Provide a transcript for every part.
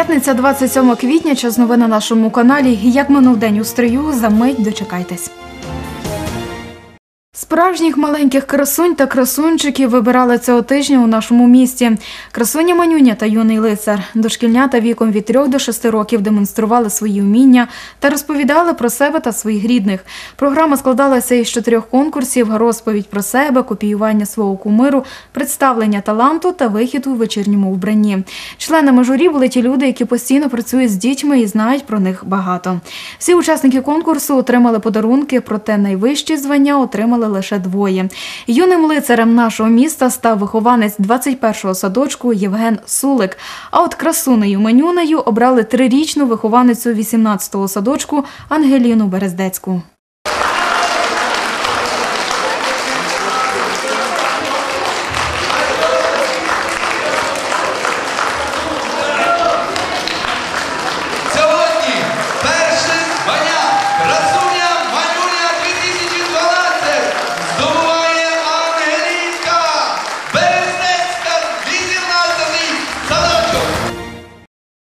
П'ятниця 27 квітня. Час новин на нашому каналі. Як минув день у стрию, за мить дочекайтесь. Справжніх маленьких красунь та красунчиків вибирали цього тижня у нашому місті. Красуня Манюня та юний лицар. Дошкільнята віком від 3 до 6 років демонстрували свої вміння та розповідали про себе та своїх рідних. Програма складалася із чотирьох конкурсів: розповідь про себе, копіювання свого кумиру, представлення таланту та вихід у вечірньому вбранні. Членами журі були ті люди, які постійно працюють з дітьми і знають про них багато. Всі учасники конкурсу отримали подарунки, проте найвищі звання отримали лише двоє. Юним лицарем нашого міста став вихованець 21-го садочку Євген Сулик. А от красунею Менюнею обрали трирічну вихованицю 18-го садочку Ангеліну Берездецьку.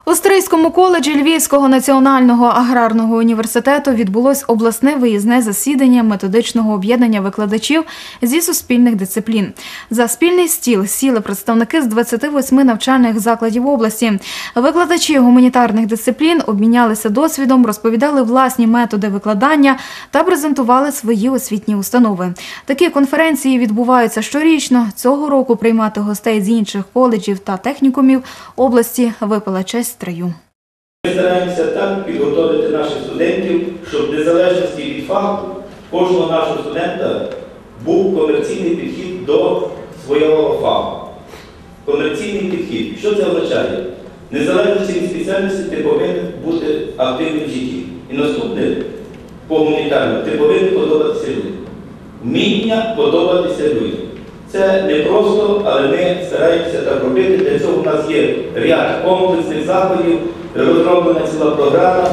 У Стрийському коледжі Львівського національного аграрного університету відбулось обласне виїзне засідання методичного об'єднання викладачів зі суспільних дисциплін. За спільний стіл сіли представники з 28 навчальних закладів області. Викладачі гуманітарних дисциплін обмінялися досвідом, розповідали власні методи викладання та презентували свої освітні установи. Такі конференції відбуваються щорічно. Цього року приймати гостей з інших коледжів та технікумів області випала честь стрию. Ми стараємося так підготовити наших студентів, щоб в незалежності від фаху кожного нашого студента був комерційний підхід до свого фаху. Комерційний підхід. Що це означає? Незалежності від спеціальності ти повинен бути активним в житті. І наступне по гуманітарному, ти повинен подобатися людям. Вміння подобатися людям. Це не просто, але ми стараємося так робити. Для цього у нас є ряд комплексних заходів, розроблена ціла програма.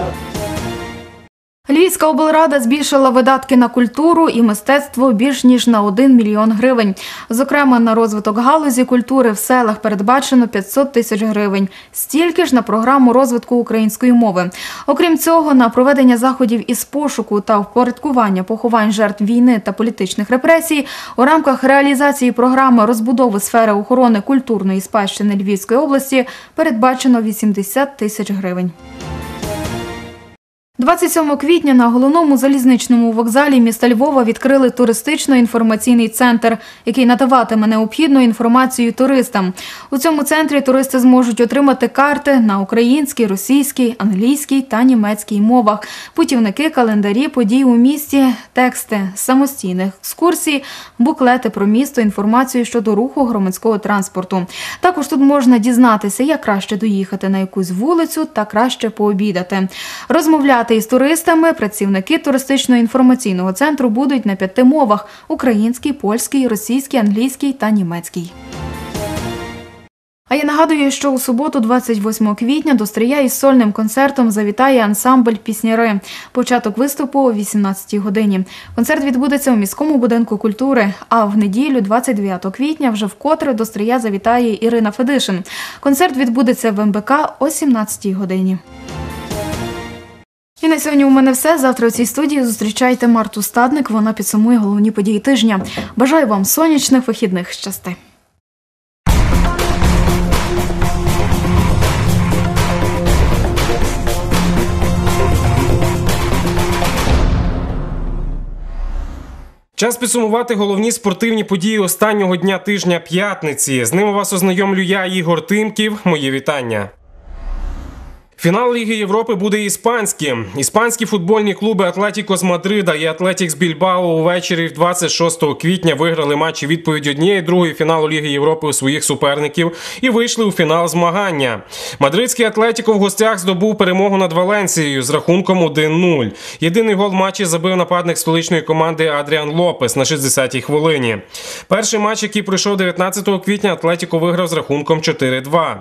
Львівська облрада збільшила видатки на культуру і мистецтво більш ніж на 1 мільйон гривень. Зокрема, на розвиток галузі культури в селах передбачено 500 тисяч гривень. Стільки ж на програму розвитку української мови. Окрім цього, на проведення заходів із пошуку та впорядкування поховань жертв війни та політичних репресій у рамках реалізації програми розбудови сфери охорони культурної спадщини Львівської області передбачено 80 тисяч гривень. 27 квітня на головному залізничному вокзалі міста Львова відкрили туристично-інформаційний центр, який надаватиме необхідну інформацію туристам. У цьому центрі туристи зможуть отримати карти на українській, російській, англійській та німецькій мовах, путівники, календарі, подій у місті, тексти самостійних екскурсій, буклети про місто, інформацію щодо руху громадського транспорту. Також тут можна дізнатися, як краще доїхати на якусь вулицю та краще пообідати. Розмовляти із туристами працівники туристично-інформаційного центру будуть на п'яти мовах: українській, польській, російській, англійській та німецькій. А я нагадую, що у суботу, 28 квітня, до Стрия із сольним концертом завітає ансамбль Пісняри. Початок виступу о 18 годині. Концерт відбудеться у міському будинку культури. А в неділю, 29 квітня, вже вкотре до Стрия завітає Ірина Федишин. Концерт відбудеться в МБК о 17 годині. І на сьогодні у мене все. Завтра у цій студії зустрічайте Марту Стадник. Вона підсумує головні події тижня. Бажаю вам сонячних вихідних щасти. Час підсумувати головні спортивні події останнього дня тижня п'ятниці. З ними вас ознайомлю я, Ігор Тимків. Мої вітання. Фінал Ліги Європи буде іспанським. Іспанські футбольні клуби Атлетіко з Мадрида і Атлетікс Більбао увечері 26 квітня виграли матчі відповідь однієї другої фіналу Ліги Європи у своїх суперників і вийшли у фінал змагання. Мадридський Атлетіко в гостях здобув перемогу над Валенсією з рахунком 1-0. Єдиний гол матчі забив нападник столичної команди Адріан Лопес на 60-й хвилині. Перший матч, який пройшов 19 квітня, Атлетіко виграв з рахунком 4-2.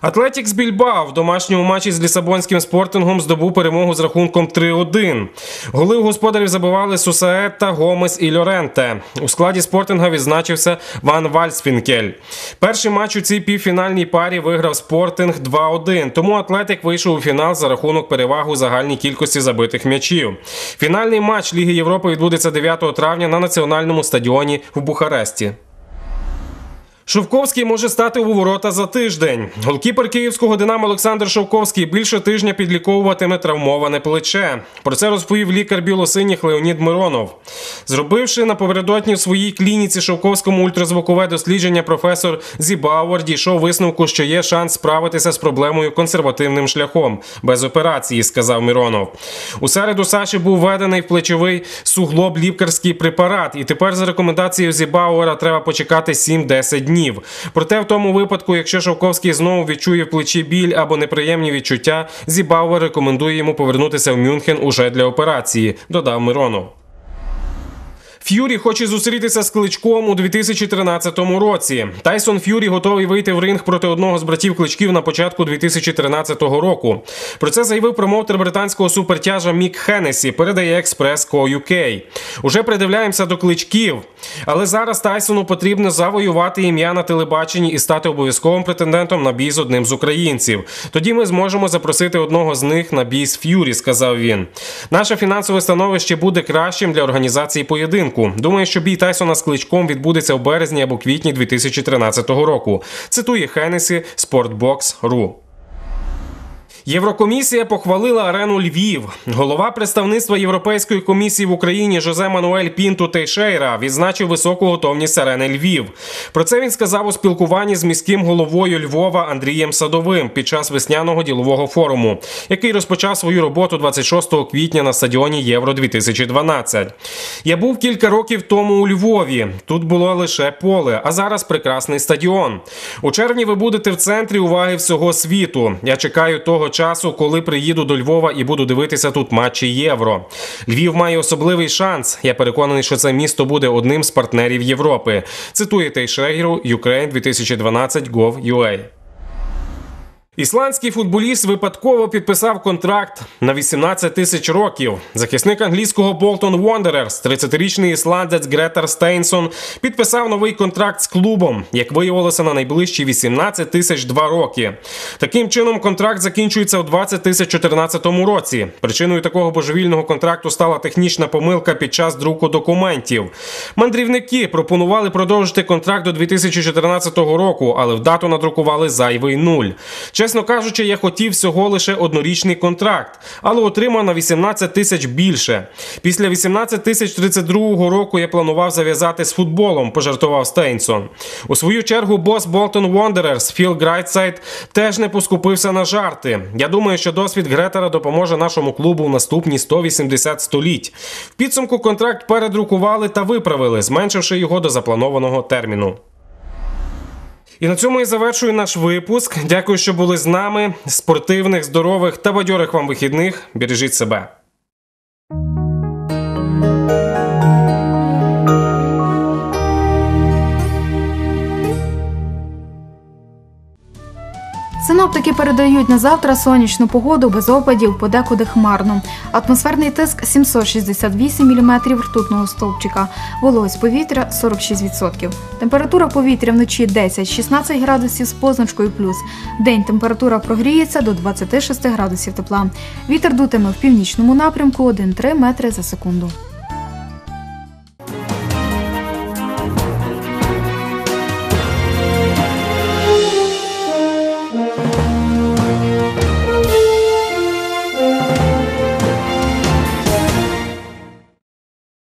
Атлетікс Більбао в домашньому матчі матчі з Лісабонським спортингом здобув перемогу з рахунком 3-1. Голи у господарів забивали Сусаета, Гомес і Льоренте. У складі спортинга відзначився Ван Вальсфінкель. Перший матч у цій півфінальній парі виграв спортинг 2-1. Тому Атлетик вийшов у фінал за рахунок переваги у загальній кількості забитих м'ячів. Фінальний матч Ліги Європи відбудеться 9 травня на національному стадіоні в Бухаресті. Шовковський може стати у ворота за тиждень. Голкіпер київського динамо Олександр Шовковський більше тижня підліковуватиме травмоване плече. Про це розповів лікар білосиніх Леонід Миронов. Зробивши напередодні в своїй клініці Шовковському ультразвукове дослідження, професор Зібауер дійшов висновку, що є шанс справитися з проблемою консервативним шляхом без операції, сказав Миронов. У середу Саші був введений в плечовий суглоб лікарський препарат, і тепер за рекомендацією Зібауера треба почекати 7-10 днів. Проте в тому випадку, якщо Шовковський знову відчує в плечі біль або неприємні відчуття, Зібауер рекомендує йому повернутися в Мюнхен уже для операції, додав Миронов. Ф'юрі хоче зустрітися з кличком у 2013 році. Тайсон Ф'юрі готовий вийти в ринг проти одного з братів кличків на початку 2013 року. Про це заявив промоутер британського супертяжа Мік Хеннесі, передає експрес UK. Уже придивляємося до кличків. Але зараз Тайсону потрібно завоювати ім'я на телебаченні і стати обов'язковим претендентом на бій з одним з українців. Тоді ми зможемо запросити одного з них на бій з Ф'юрі, сказав він. Наше фінансове становище буде кращим для організації поєдинку. Думаю, що бій Тайсона з кличком відбудеться в березні або квітні 2013 року. Цитує Хеннесі Sportbox.ru. Єврокомісія похвалила арену Львів. Голова представництва Європейської комісії в Україні Жозе Мануель Пінту Тейшейра відзначив високу готовність арени Львів. Про це він сказав у спілкуванні з міським головою Львова Андрієм Садовим під час весняного ділового форуму, який розпочав свою роботу 26 квітня на стадіоні Євро 2012. Я був кілька років тому у Львові. Тут було лише поле, а зараз прекрасний стадіон. У червні ви будете в центрі уваги всього світу. Я чекаю того часу, коли приїду до Львова і буду дивитися тут матчі Євро. Львів має особливий шанс. Я переконаний, що це місто буде одним з партнерів Європи. Цитує Тейшегеру Ukraine 2012 Gov.ua. Ісландський футболіст випадково підписав контракт на 18 тисяч років. Захисник англійського Болтон Wanderers, 30-річний ісландець Гретер Стейнсон, підписав новий контракт з клубом, як виявилося на найближчі 18 тисяч 2 роки. Таким чином, контракт закінчується в 2014 році. Причиною такого божевільного контракту стала технічна помилка під час друку документів. Мандрівники пропонували продовжити контракт до 2014 року, але в дату надрукували зайвий нуль. Чесно кажучи, я хотів всього лише однорічний контракт, але отримав на 18 тисяч більше. Після 18 тисяч 32 року я планував зав'язати з футболом, пожартував Стейнсон. У свою чергу бос Болтон Wanderers Філ Грайтсайд теж не поскупився на жарти. Я думаю, що досвід Гретера допоможе нашому клубу в наступні 180 століть. В підсумку контракт передрукували та виправили, зменшивши його до запланованого терміну. І на цьому я завершую наш випуск. Дякую, що були з нами. Спортивних, здорових та бадьорих вам вихідних. Бережіть себе. Синоптики передають на завтра сонячну погоду без опадів, подекуди хмарно. Атмосферний тиск 768 мм ртутного стовпчика, вологість повітря 46%. Температура повітря вночі 10-16 градусів з позначкою плюс. День температура прогріється до 26 градусів тепла. Вітер дутиме в північному напрямку 1-3 метри за секунду.